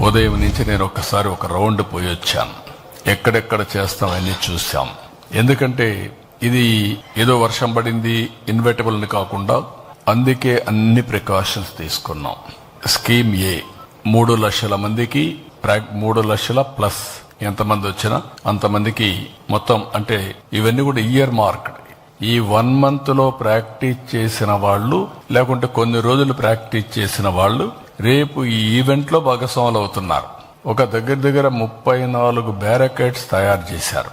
ఉదయం నుంచి నేను ఒక్కసారి ఒక రౌండ్ పోయి వచ్చాను. ఎక్కడెక్కడ చేస్తామని చూసాం ఎందుకంటే ఇది ఏదో వర్షం పడింది ఇన్వెటబుల్ని కాకుండా అందుకే అన్ని ప్రికాషన్స్ తీసుకున్నాం. స్కీమ్ ఏ మూడు లక్షల మందికి మూడు లక్షల ప్లస్ ఎంతమంది వచ్చినా అంతమందికి మొత్తం అంటే ఇవన్నీ కూడా ఇయర్ మార్క్ ఈ వన్ మంత్లో ప్రాక్టీస్ చేసిన వాళ్ళు లేకుంటే కొన్ని రోజులు ప్రాక్టీస్ చేసిన వాళ్ళు రేపు ఈ ఈవెంట్లో భాగస్వాములు అవుతున్నారు ఒక దగ్గర దగ్గర ముప్పై నాలుగు బ్యారకెట్స్ తయారు చేశారు.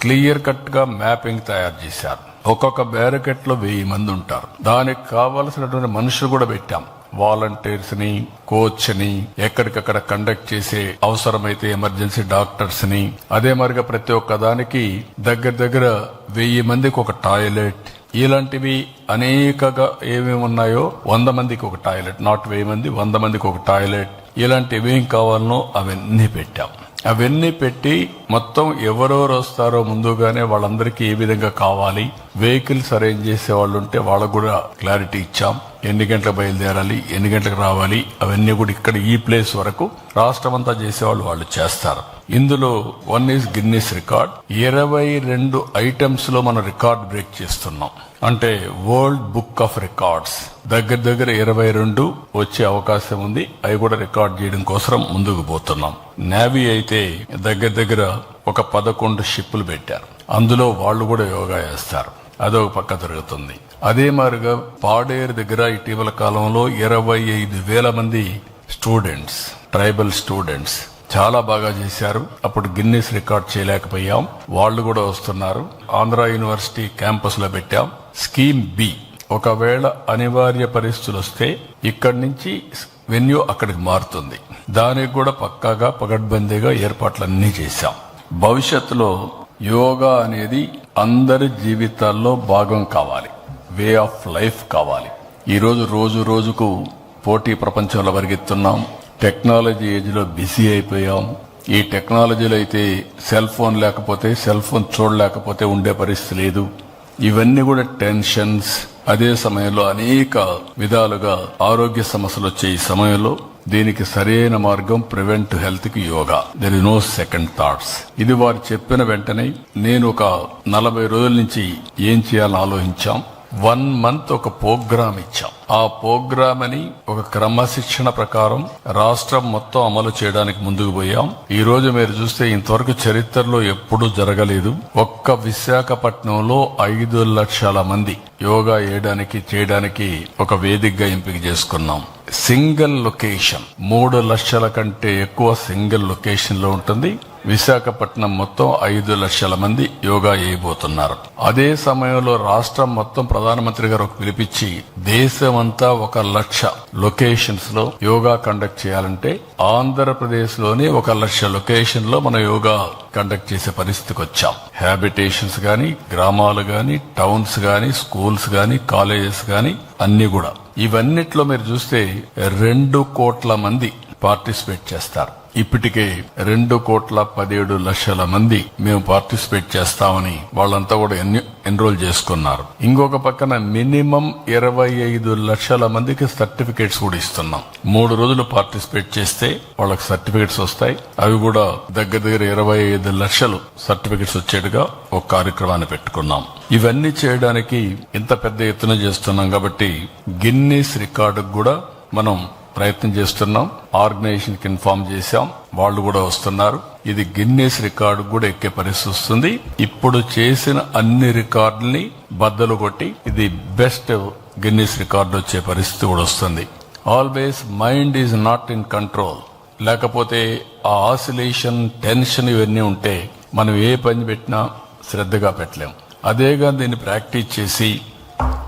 క్లియర్ కట్గా మ్యాపింగ్ తయారు చేశారు. ఒక్కొక్క బ్యారకెట్లో వెయ్యి మంది ఉంటారు. దానికి కావలసినటువంటి మనుషులు కూడా పెట్టాం. వాలంటీర్స్ని కోచ్ని ఎక్కడికక్కడ కండక్ట్ చేసే అవసరమైతే ఎమర్జెన్సీ డాక్టర్స్ని అదే మరిగా ప్రతి ఒక్క దానికి దగ్గర దగ్గర వెయ్యి మందికి ఒక టాయిలెట్. ఇలాంటివి అనేకగా ఏమేమి ఉన్నాయో వంద మందికి ఒక టాయిలెట్. నాట్ వెయ్యి మంది వంద మందికి ఒక టాయిలెట్. ఇలాంటివి ఏం కావాలనో అవన్నీ పెట్టాం. అవన్నీ పెట్టి మొత్తం ఎవరెవరు వస్తారో ముందుగానే వాళ్ళందరికీ ఏ విధంగా కావాలి వెహికల్స్ అరేంజ్ చేసే వాళ్ళు ఉంటే వాళ్ళకు కూడా క్లారిటీ ఇచ్చాం. ఎన్ని గంటలకు బయలుదేరాలి ఎన్ని గంటలకు రావాలి అవన్నీ కూడా ఇక్కడ ఈ ప్లేస్ వరకు రాష్ట్రం అంతా చేసేవాళ్ళు వాళ్ళు చేస్తారు. ఇందులో వన్ ఈస్ గిన్నీస్ రికార్డ్ ఇరవై రెండు ఐటమ్స్లో మనం రికార్డ్ బ్రేక్ చేస్తున్నాం. అంటే వరల్డ్ బుక్ ఆఫ్ రికార్డ్స్ దగ్గర దగ్గర ఇరవై రెండు వచ్చే అవకాశం ఉంది. అవి కూడా రికార్డ్ చేయడం కోసం ముందుకు పోతున్నాం. నేవీ అయితే దగ్గర దగ్గర ఒక పదకొండు షిప్పులు పెట్టారు. అందులో వాళ్ళు కూడా యోగా చేస్తారు. అదొక పక్క జరుగుతుంది. అదే మారుగా పాడేరు దగ్గర ఇటీవల కాలంలో ఇరవై ఐదు వేల మంది స్టూడెంట్స్ ట్రైబల్ స్టూడెంట్స్ చాలా బాగా చేశారు. అప్పుడు గిన్నెస్ రికార్డ్ చేయలేకపోయాం. వాళ్ళు కూడా వస్తున్నారు. ఆంధ్ర యూనివర్సిటీ క్యాంపస్లో పెట్టాం. Scheme B. ఒకవేళ అనివార్య పరిస్థితులు వస్తే ఇక్కడి నుంచి వెన్యూ అక్కడికి మారుతుంది. దానికి కూడా పక్కాగా పగడ్బందీగా ఏర్పాట్లన్నీ చేశాం. భవిష్యత్తులో యోగా అనేది అందరి జీవితాల్లో భాగం కావాలి. వే ఆఫ్ లైఫ్ కావాలి. ఈరోజు రోజు రోజుకు పోటీ ప్రపంచంలో పరిగెత్తున్నాం. టెక్నాలజీ ఏజ్లో బిజీ అయిపోయాం. ఈ టెక్నాలజీలో అయితే సెల్ ఫోన్ లేకపోతే సెల్ ఫోన్ చూడలేకపోతే ఉండే పరిస్థితి లేదు. ఇవన్నీ కూడా టెన్షన్స్ అదే సమయంలో అనేక విధాలుగా ఆరోగ్య సమస్యలు వచ్చే ఈ సమయంలో దీనికి సరైన మార్గం ప్రివెంట్ హెల్త్కి yoga. There is no second thoughts ఇది వారు చెప్పిన వెంటనే నేను ఒక నలభై రోజుల నుంచి ఏం చేయాలని ఆలోచించాం. వన్ మంత్ ఒక ప్రోగ్రామ్ ఇచ్చాం. ఆ ప్రోగ్రామ్ అని ఒక క్రమశిక్షణ ప్రకారం రాష్ట్రం మొత్తం అమలు చేయడానికి ముందుకు పోయాం. ఈ రోజు మీరు చూస్తే ఇంతవరకు చరిత్రలో ఎప్పుడూ జరగలేదు. ఒక్క విశాఖపట్నంలో ఐదు లక్షల మంది యోగా చేయడానికి చేయడానికి ఒక వేదికగా ఎంపిక చేసుకున్నాం. సింగిల్ లొకేషన్ మూడు లక్షల కంటే ఎక్కువ సింగిల్ లొకేషన్లో ఉంటుంది. విశాఖపట్నం మొత్తం ఐదు లక్షల మంది యోగా చేయబోతున్నారు. అదే సమయంలో రాష్ట్రం మొత్తం ప్రధానమంత్రి గారు ఒక పిలిపించి దేశమంతా ఒక లక్ష లొకేషన్స్లో యోగా కండక్ట్ చేయాలంటే ఆంధ్రప్రదేశ్లోని ఒక లక్ష లొకేషన్లో మన యోగా కండక్ట్ చేసే పరిస్థితికి వచ్చాం. హ్యాబిటేషన్స్ గాని గ్రామాలు గాని టౌన్స్ గాని స్కూల్స్ గాని కాలేజెస్ గాని అన్ని కూడా. ఇవన్నిట్లో మీరు చూస్తే రెండు కోట్ల మంది పార్టిసిపేట్ చేస్తారు. ఇప్పటికే రెండు కోట్ల పదిహేడు లక్షల మంది మేము పార్టిసిపేట్ చేస్తామని వాళ్ళంతా కూడా ఎన్రోల్ చేసుకున్నారు. ఇంకొక పక్కన మినిమం ఇరవై ఐదు లక్షల మందికి సర్టిఫికేట్స్ కూడా ఇస్తున్నాం. మూడు రోజులు పార్టిసిపేట్ చేస్తే వాళ్ళకి సర్టిఫికేట్స్ వస్తాయి. అవి కూడా దగ్గర దగ్గర ఇరవై ఐదు లక్షలు సర్టిఫికేట్స్ వచ్చేట్టుగా ఒక కార్యక్రమాన్ని పెట్టుకున్నాం. ఇవన్నీ చేయడానికి ఇంత పెద్ద ఎత్తున చేస్తున్నాం కాబట్టి గిన్నీస్ రికార్డు కూడా మనం ప్రయత్నం చేస్తున్నాం. ఆర్గనైజేషన్కి ఇన్ఫార్మ్ చేశాం. వాళ్ళు కూడా వస్తున్నారు. ఇది గిన్నెస్ రికార్డు కూడా ఎక్కే పరిస్థితి వస్తుంది. ఇప్పుడు చేసిన అన్ని రికార్డుల్ని బద్దలు కొట్టి ఇది బెస్ట్ గిన్నెస్ రికార్డు వచ్చే పరిస్థితి కూడా వస్తుంది. Always mind is not in control లేకపోతే ఆ ఆసిలేషన్ టెన్షన్ ఇవన్నీ ఉంటే మనం ఏ పని పెట్టినా శ్రద్ధగా పెట్టలేం. అదేగా దీన్ని ప్రాక్టీస్ చేసి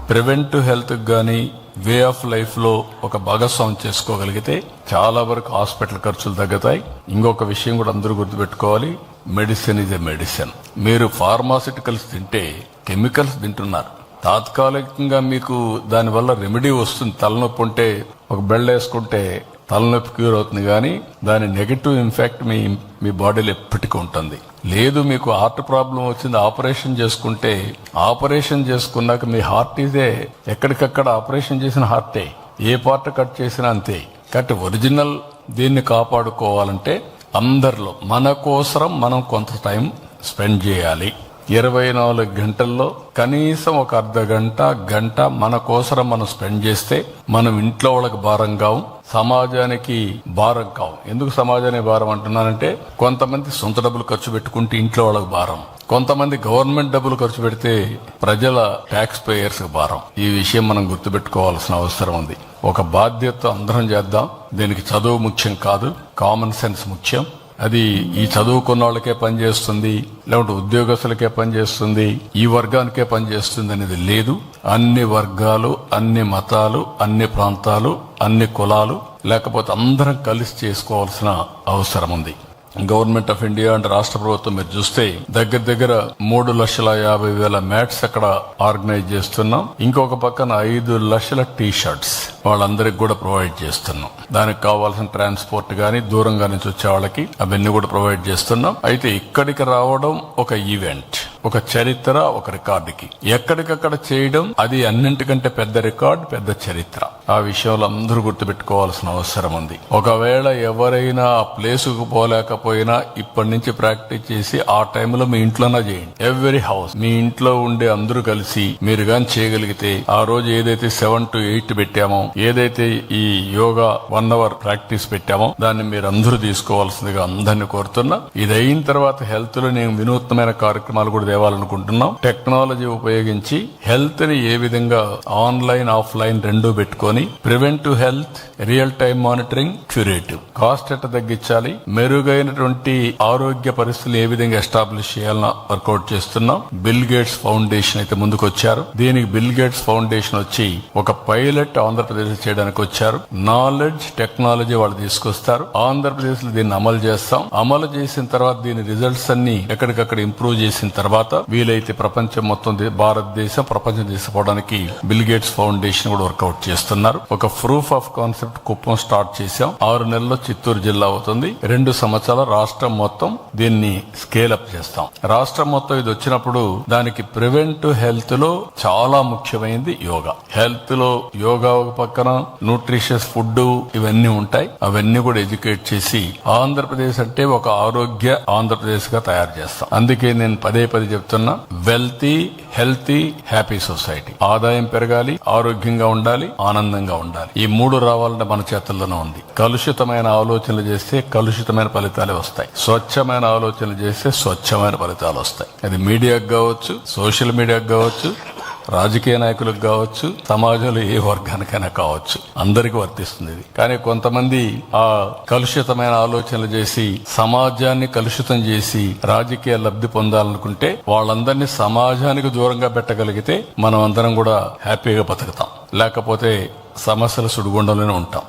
ప్రివెంటివ్ హెల్త్కి కానీ వే ఆఫ్ లైఫ్లో ఒక భాగస్వామ్యం చేసుకోగలిగితే చాలా వరకు హాస్పిటల్ ఖర్చులు తగ్గుతాయి. ఇంకొక విషయం కూడా అందరూ గుర్తుపెట్టుకోవాలి. Medicine is a medicine. మీరు ఫార్మాసిటికల్స్ తింటే కెమికల్స్ తింటున్నారు. తాత్కాలికంగా మీకు దానివల్ల రెమెడీ వస్తుంది. తలనొప్పి ఉంటే ఒక బెల్ట్ వేసుకుంటే తలనొప్పి క్యూర్ అవుతుంది కానీ దాని నెగటివ్ ఇంపాక్ట్ మీ మీ బాడీలో ఎప్పటికీ ఉంటుంది. లేదు మీకు హార్ట్ ప్రాబ్లం వచ్చింది ఆపరేషన్ చేసుకుంటే ఆపరేషన్ చేసుకున్నాక మీ హార్ట్ ఇదే. ఎక్కడికక్కడ ఆపరేషన్ చేసిన హార్టే. ఏ పార్ట్ కట్ చేసినా అంతే. కాబట్టి ఒరిజినల్ దీన్ని కాపాడుకోవాలంటే అందరిలో మన కోసరం మనం కొంత టైం స్పెండ్ చేయాలి. ఇరవై నాలుగు గంటల్లో కనీసం ఒక అర్ధ గంట గంట మన కోసరం మనం స్పెండ్ చేస్తే మనం ఇంట్లో వాళ్ళకి భారం కావు సమాజానికి భారం కావు. ఎందుకు సమాజానికి భారం అంటున్నానంటే కొంతమంది సొంత డబ్బులు ఖర్చు పెట్టుకుంటే ఇంట్లో వాళ్ళకి భారం. కొంతమంది గవర్నమెంట్ డబ్బులు ఖర్చు పెడితే ప్రజల ట్యాక్స్ పేయర్స్ భారం. ఈ విషయం మనం గుర్తుపెట్టుకోవాల్సిన అవసరం ఉంది. ఒక బాధ్యత అందరం చేద్దాం. దీనికి చదువు ముఖ్యం కాదు కామన్ సెన్స్ ముఖ్యం. అది ఈ చదువుకున్న వాళ్ళకే పనిచేస్తుంది లేకుంటే ఉద్యోగస్తులకే పనిచేస్తుంది ఈ వర్గానికే పనిచేస్తుంది అనేది లేదు. అన్ని వర్గాలు అన్ని మతాలు అన్ని ప్రాంతాలు అన్ని కులాలు లేకపోతే అందరం కలిసి చేసుకోవాల్సిన అవసరం ఉంది. గవర్నమెంట్ ఆఫ్ ఇండియా అంటే రాష్ట్ర ప్రభుత్వం మీరు చూస్తే దగ్గర దగ్గర మూడు లక్షల యాభై వేల మ్యాట్స్ అక్కడ ఆర్గనైజ్ చేస్తున్నాం. ఇంకొక పక్కన ఐదు లక్షల టీ షర్ట్స్ వాళ్ళందరికి కూడా ప్రొవైడ్ చేస్తున్నాం. దానికి కావాల్సిన ట్రాన్స్పోర్ట్ గాని దూరంగా నుంచి వచ్చే వాళ్ళకి అవన్నీ కూడా ప్రొవైడ్ చేస్తున్నాం. అయితే ఇక్కడికి రావడం ఒక ఈవెంట్. ఒక చరిత్ర ఒక రికార్డుకి. ఎక్కడికక్కడ చేయడం అది అన్నింటికంటే పెద్ద రికార్డ్ పెద్ద చరిత్ర. ఆ విషయంలో అందరూ గుర్తుపెట్టుకోవాల్సిన అవసరం ఉంది. ఒకవేళ ఎవరైనా ఆ ప్లేసుకు పోలేకపోయినా ఇప్పటి నుంచి ప్రాక్టీస్ చేసి ఆ టైంలో మీ ఇంట్లోనే చేయండి. ఎవ్రీ హౌస్ మీ ఇంట్లో ఉండే అందరూ కలిసి మీరు గాని చేయగలిగితే ఆ రోజు ఏదైతే సెవెన్ టు ఎయిట్ పెట్టామో ఏదైతే ఈ యోగా వన్ అవర్ ప్రాక్టీస్ పెట్టామో దాన్ని మీరు అందరూ తీసుకోవాల్సిందిగా అందరిని కోరుతున్నా. ఇది అయిన తర్వాత హెల్త్లో నేను వినూత్నమైన కార్యక్రమాలు కూడా తేవాలనుకుంటున్నాం టెక్నాలజీ ఉపయోగించి హెల్త్ని ఏ విధంగా ఆన్లైన్ ఆఫ్లైన్ రెండు పెట్టుకొని preventive health real time monitoring curative. Cost ఎట్ట తగ్గించాలి? మెరుగైనటువంటి ఆరోగ్య పరిస్థితులు ఏ విధంగా ఎస్టాబ్లిష్ చేయాలని వర్కౌట్ చేస్తున్నాం. బిల్ గేట్స్ ఫౌండేషన్ అయితే ముందుకు వచ్చారు దీనికి బిల్ గేట్స్ ఫౌండేషన్ వచ్చి ఒక పైలట్ ఆంధ్రప్రదేశ్ చేయడానికి వచ్చారు. నాలెడ్జ్ టెక్నాలజీ వాళ్ళు తీసుకొస్తారు. ఆంధ్రప్రదేశ్లో దీన్ని అమలు చేస్తాం. అమలు చేసిన తర్వాత దీని రిజల్ట్స్ అన్ని ఎక్కడికక్కడ ఇంప్రూవ్ చేసిన తర్వాత వీలైతే ప్రపంచం మొత్తం దే- భారతదేశం ప్రపంచం తీసుకోవడానికి బిల్ గేట్స్ ఫౌండేషన్ కూడా వర్కౌట్ చేస్తున్నారు. ఒక proof of concept Kuppam start చేశాం. ఆరు నెలల్లో చిత్తూరు జిల్లా అవుతుంది. రెండు సంవత్సరాల రాష్ట్రం మొత్తం దీన్ని స్కేల్ అప్ చేస్తాం. రాష్ట్రం మొత్తం ఇది వచ్చినప్పుడు దానికి ప్రివెంట్ హెల్త్లో చాలా ముఖ్యమైనది యోగా. హెల్త్లో యోగా ఒక పక్కన న్యూట్రిషియస్ ఫుడ్ ఇవన్నీ ఉంటాయి. అవన్నీ కూడా ఎడ్యుకేట్ చేసి ఆంధ్రప్రదేశ్ అంటే ఒక ఆరోగ్య ఆంధ్రప్రదేశ్గా తయారు చేస్తాం. అందుకే నేను పదే పదే చెప్తున్నా వెల్తీ హెల్తీ హ్యాపీ సొసైటీ ఆదాయం పెరగాలి ఆరోగ్యంగా ఉండాలి ఆనందంగా ఉండాలి. ఈ మూడు రావాలంటే మన చేతుల్లోనే ఉంది. కలుషితమైన ఆలోచనలు చేస్తే కలుషితమైన ఫలితాలే వస్తాయి. స్వచ్ఛమైన ఆలోచనలు చేస్తే స్వచ్ఛమైన ఫలితాలు వస్తాయి. అది మీడియాకు కావచ్చు సోషల్ మీడియాకు కావచ్చు రాజకీయ నాయకులకు కావచ్చు సమాజంలో ఏ వర్గానికైనా కావచ్చు. అందరికి వర్తిస్తుంది ఇది. కానీ కొంతమంది ఆ కలుషితమైన ఆలోచనలు చేసి సమాజాన్ని కలుషితం చేసి రాజకీయ లబ్ధి పొందాలనుకుంటే వాళ్ళందరినీ సమాజానికి దూరంగా పెట్టగలిగితే మనం అందరం కూడా హ్యాపీగా బతుకుతాం. లేకపోతే సమస్యల సుడిగుండంలోనే ఉంటాం.